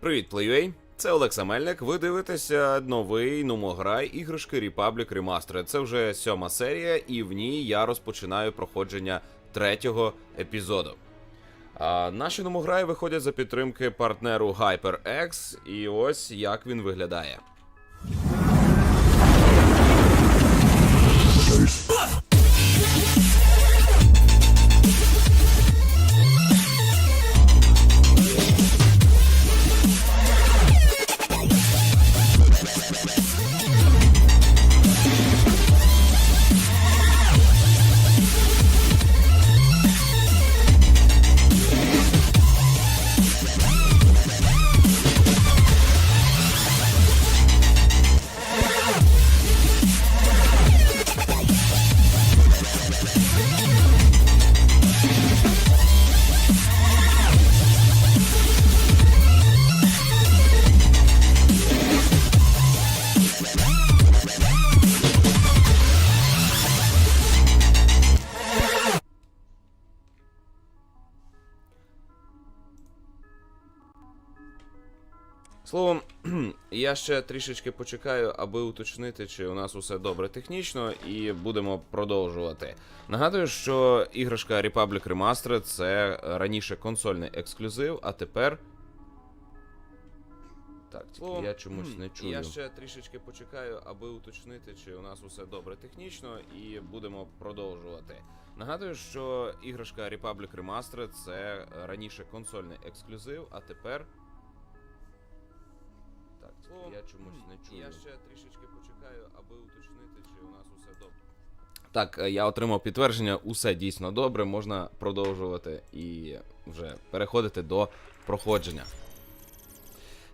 Привіт, Плейвей! Це Олекса Мельник. Ви дивитеся новий нумограй іграшки Republic Remastered. Це вже сьома серія, і в ній я розпочинаю проходження третього епізоду. А, наші нумограї виходять за підтримки партнеру HyperX, і ось як він виглядає. Словом, я ще трішечки почекаю, аби уточнити, чи у нас усе добре технічно, і будемо продовжувати. Нагадую, що іграшка Republic Remastered це раніше консольний ексклюзив, а тепер. Так, тільки я чомусь не чую. я ще трішечки почекаю, аби уточнити, чи у нас усе добре технічно, і будемо продовжувати. Нагадую, що іграшка Republic Remastered це раніше консольний ексклюзив, а тепер. Словом, я чомусь не чую. Я ще трішечки почекаю, аби уточнити, чи у нас усе добре. Так, е, я отримав підтвердження, усе дійсно добре, можна продовжувати і вже переходити до проходження.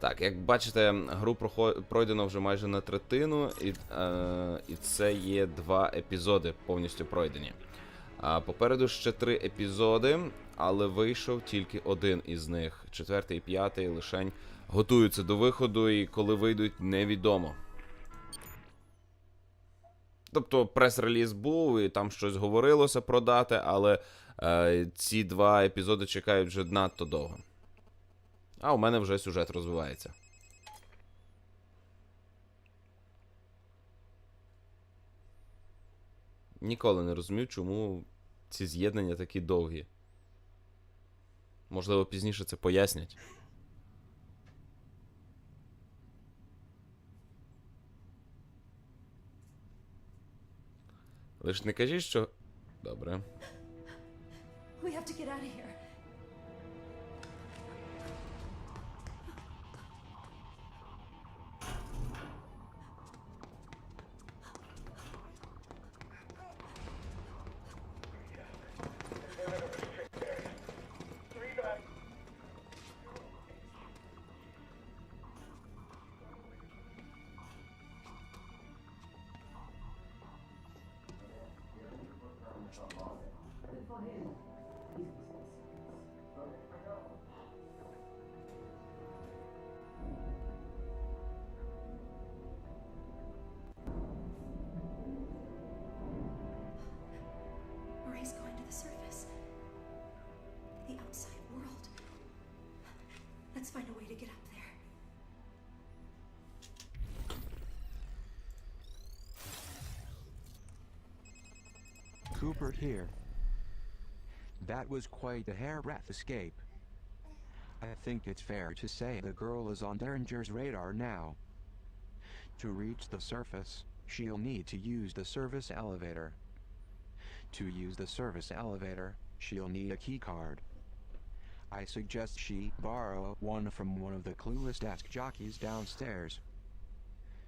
Так, як бачите, гру пройдено вже майже на третину, і, е, і це є два епізоди повністю пройдені. А попереду ще три епізоди, але вийшов тільки один із них. Четвертий і п'ятий лишень готуються до виходу, і коли вийдуть, невідомо. Тобто прес-реліз був, і там щось говорилося про дати, але е, ці два епізоди чекають вже надто довго. А у мене вже сюжет розвивається. Ніколи не розумів, чому ці з'єднання такі довгі. Можливо, пізніше це пояснять. Лиш не кажіть, що. Добре. We have to get out of here. Find a way to get up there. Cooper here. That was quite a hair-breadth escape. I think it's fair to say the girl is on Derringer's radar now. To reach the surface, she'll need to use the service elevator. To use the service elevator, she'll need a keycard. I suggest she borrow one from one of the clueless desk jockeys downstairs.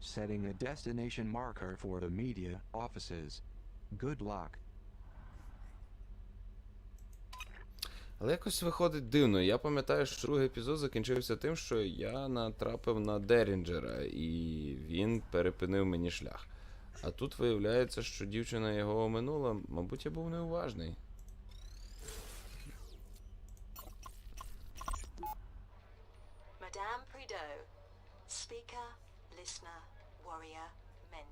Setting a destination marker for the media offices. Good luck. Але якось виходить дивно. Я пам'ятаю, що другий епізод закінчився тим, що я натрапив на Дерінджера, і він перепинив мені шлях. А тут виявляється, що дівчина його оминула, мабуть, я був неуважний.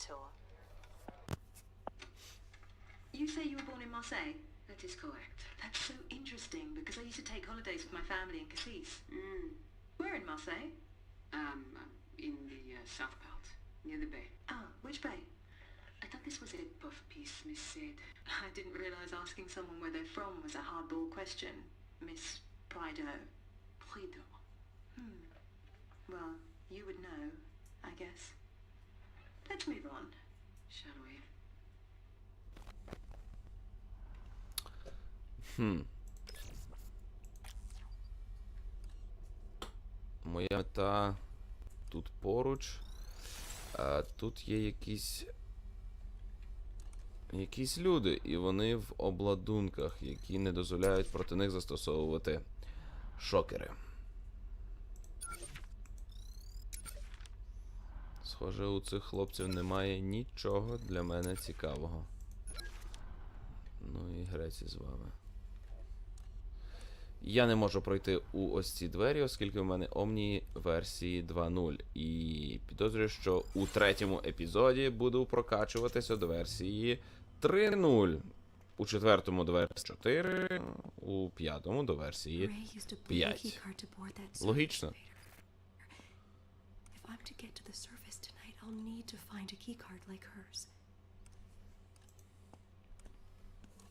Mentor. You say you were born in Marseille? That is correct. That's so interesting because I used to take holidays with my family in Cassis. Mm. Where in Marseille? Um, in the uh, south belt, near the bay. Ah, which bay? I thought this was a puff piece, Miss Sid. I didn't realise asking someone where they're from was a hardball question, Miss Prido. Prido. Hmm. Well, you would know, I guess. Let's move on. Shall we? Хм. Моя мета тут поруч. А тут є якісь. Якісь люди, і вони в обладунках, які не дозволяють проти них застосовувати шокери. Схоже, у цих хлопців немає нічого для мене цікавого. Ну і греці з вами. Я не можу пройти у ось ці двері, оскільки в мене Omni версії 2.0. І підозрюю, що у третьому епізоді буду прокачуватися до версії 3.0. У четвертому до версії 4, у п'ятому до версії. Ray used a blue П'ять. keycard to board that Логічно. I'll need to find a keycard like hers.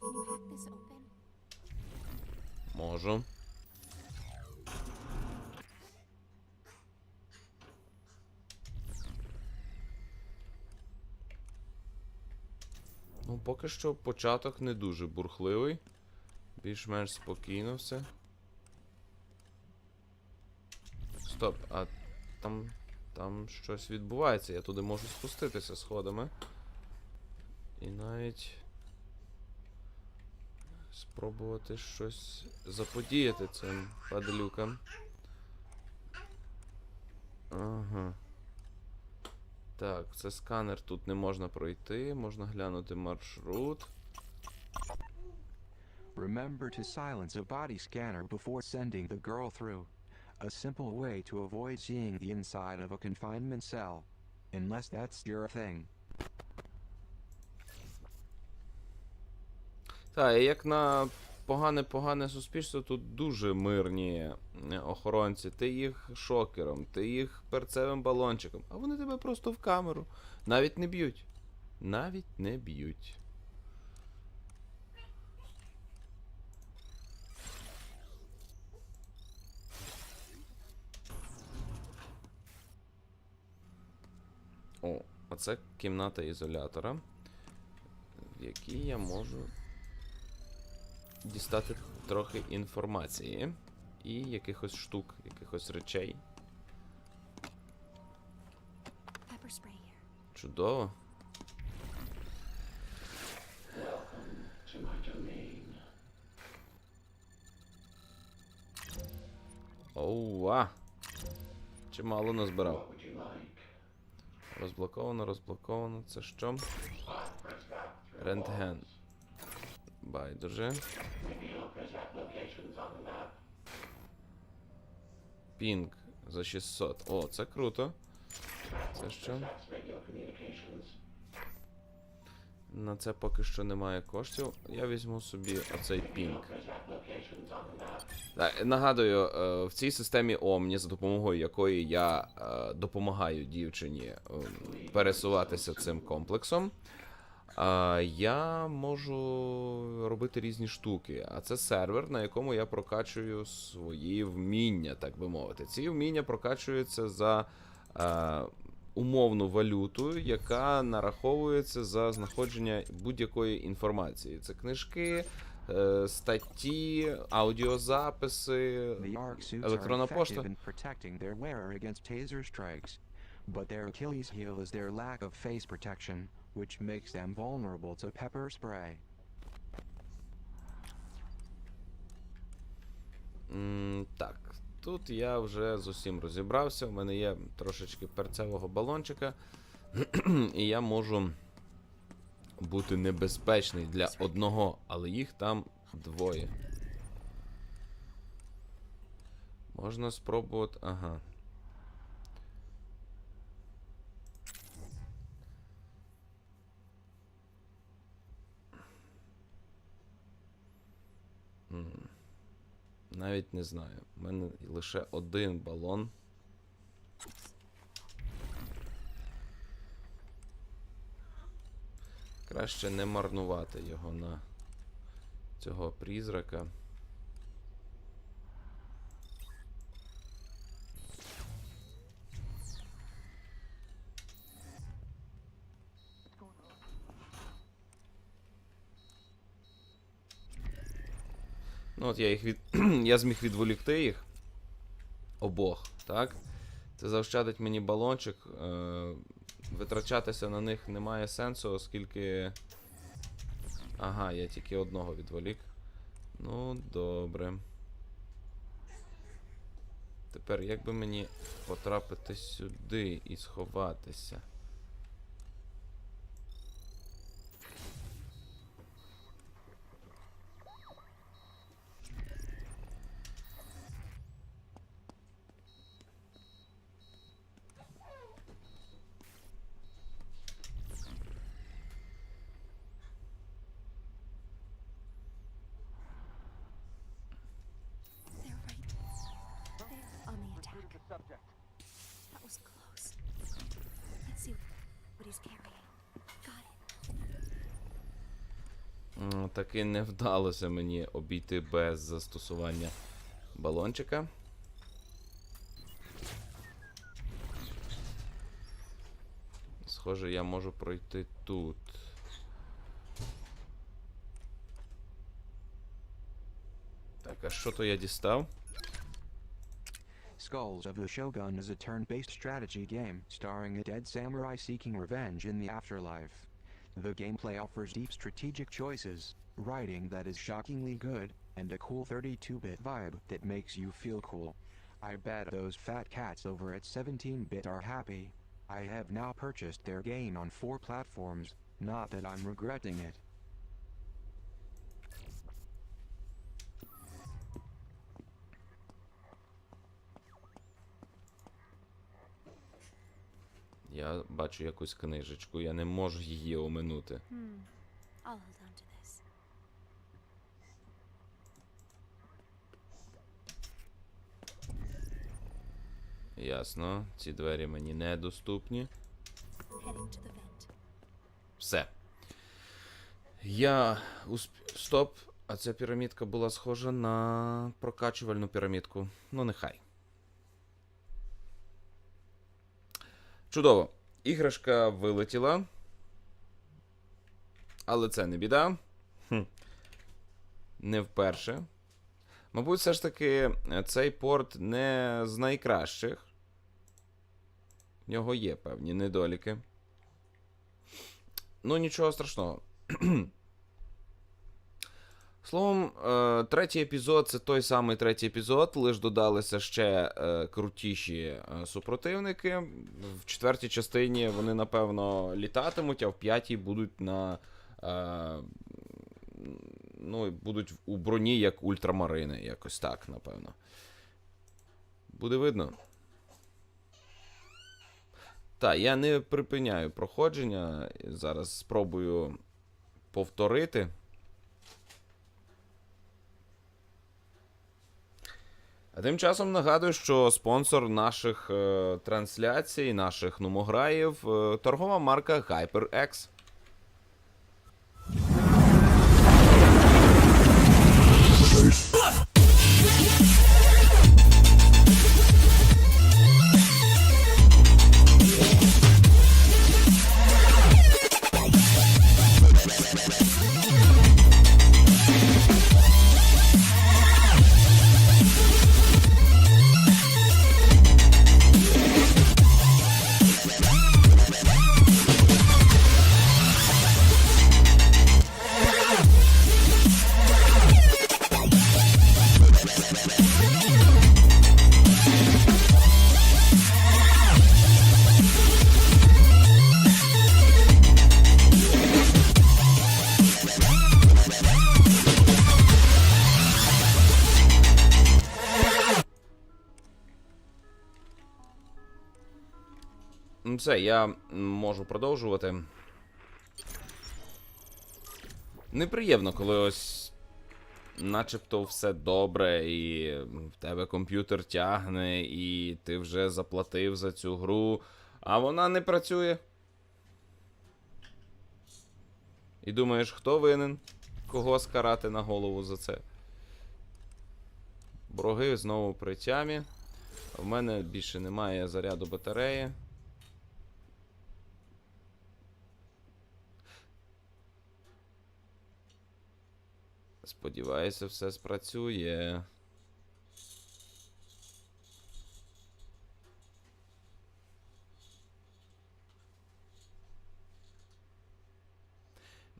Can you hack this open? Можу. Ну, поки що початок не дуже бурхливий. Більш-менш спокійно все. Стоп, а там. Там щось відбувається. Я туди можу спуститися сходами. І навіть спробувати щось заподіяти цим падлюкам. Ага. Так, це сканер тут не можна пройти, можна глянути маршрут. Remember to silence a body scanner before sending the girl through. A simple way to avoid seeing the inside of a confinement cell. Unless that's your thing. Так, як на погане-погане суспільство, тут дуже мирні охоронці. Ти їх шокером, ти їх перцевим балончиком, а вони тебе просто в камеру. Навіть не б'ють. Навіть не б'ють. О, оце кімната ізолятора, в якій я можу дістати трохи інформації і якихось штук, якихось речей. Чудово. Оуа! Чимало назбирав. Розблоковано, розблоковано. Це що? Рентген. Байдуже. Пінг за 600. О, це круто. Це що? На це поки що немає коштів. Я візьму собі оцей пінг. Нагадую, е, в цій системі Omni, за допомогою якої я е, допомагаю дівчині е, пересуватися цим комплексом. Я можу робити різні штуки. А це сервер, на якому я прокачую свої вміння, так би мовити. Ці вміння прокачуються за е, умовну валюту, яка нараховується за знаходження будь-якої інформації. Це книжки, е, статті, аудіозаписи. Електронна пошта. But their Achilles heel is their lack of face protection, which makes them vulnerable to pepper spray. М, так, тут я вже з усім розібрався. У мене є трошечки перцевого балончика, і я можу бути небезпечний для одного, але їх там двоє. Можна спробувати. Ага. Навіть не знаю. У мене лише один балон. Краще не марнувати його на цього призрака. Ну, от я їх від. я зміг відволікти їх. Обох, так? Це заощадить мені балончик. Е... Витрачатися на них немає сенсу, оскільки. Ага, я тільки одного відволік. Ну, добре. Тепер як би мені потрапити сюди і сховатися? Таки не вдалося мені обійти без застосування балончика. Схоже, я можу пройти тут. Так, а що то я дістав? Skulls of the Shogun is a turn-based strategy game starring a dead samurai seeking revenge in the afterlife. The gameplay offers deep strategic choices, writing that is shockingly good, and a cool 32-bit vibe that makes you feel cool. I bet those fat cats over at 17-bit are happy. I have now purchased their game on four platforms, not that I'm regretting it. Я бачу якусь книжечку, я не можу її оминути. Hmm. I'll hold on to this. Ясно, ці двері мені недоступні. Все. Я усп... Стоп. А ця пірамідка була схожа на прокачувальну пірамідку. Ну, нехай. Чудово. Іграшка вилетіла. Але це не біда. Хм. Не вперше. Мабуть, все ж таки, е, цей порт не з найкращих. В нього є певні недоліки. Ну, нічого страшного. Словом, е, третій епізод це той самий третій епізод, лише додалися ще е, крутіші е, супротивники. В четвертій частині вони, напевно, літатимуть, а в п'ятій будуть на. Ну, будуть у броні як ультрамарини, якось так, напевно. Буде видно. Так, я не припиняю проходження. Зараз спробую повторити. А тим часом нагадую, що спонсор наших е, трансляцій, наших нумограїв е, торгова марка HyperX. Все, я можу продовжувати. Неприємно, коли ось начебто все добре, і в тебе комп'ютер тягне, і ти вже заплатив за цю гру, а вона не працює. І думаєш, хто винен? Кого скарати на голову за це? Броги знову при тямі. В мене більше немає заряду батареї. Сподіваюся, все спрацює.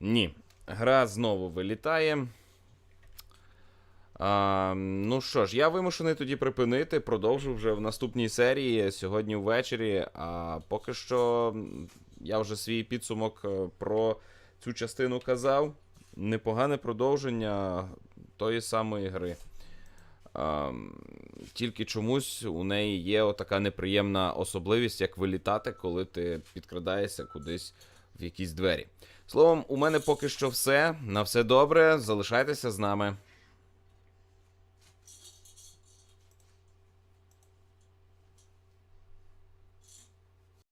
Ні. Гра знову вилітає. А, ну що ж, я вимушений тоді припинити. Продовжу вже в наступній серії сьогодні ввечері. А поки що я вже свій підсумок е, про цю частину казав. Непогане продовження тої самої гри. А, тільки чомусь у неї є отака неприємна особливість, як вилітати, коли ти підкрадаєшся кудись в якісь двері. Словом, у мене поки що все. На все добре. Залишайтеся з нами.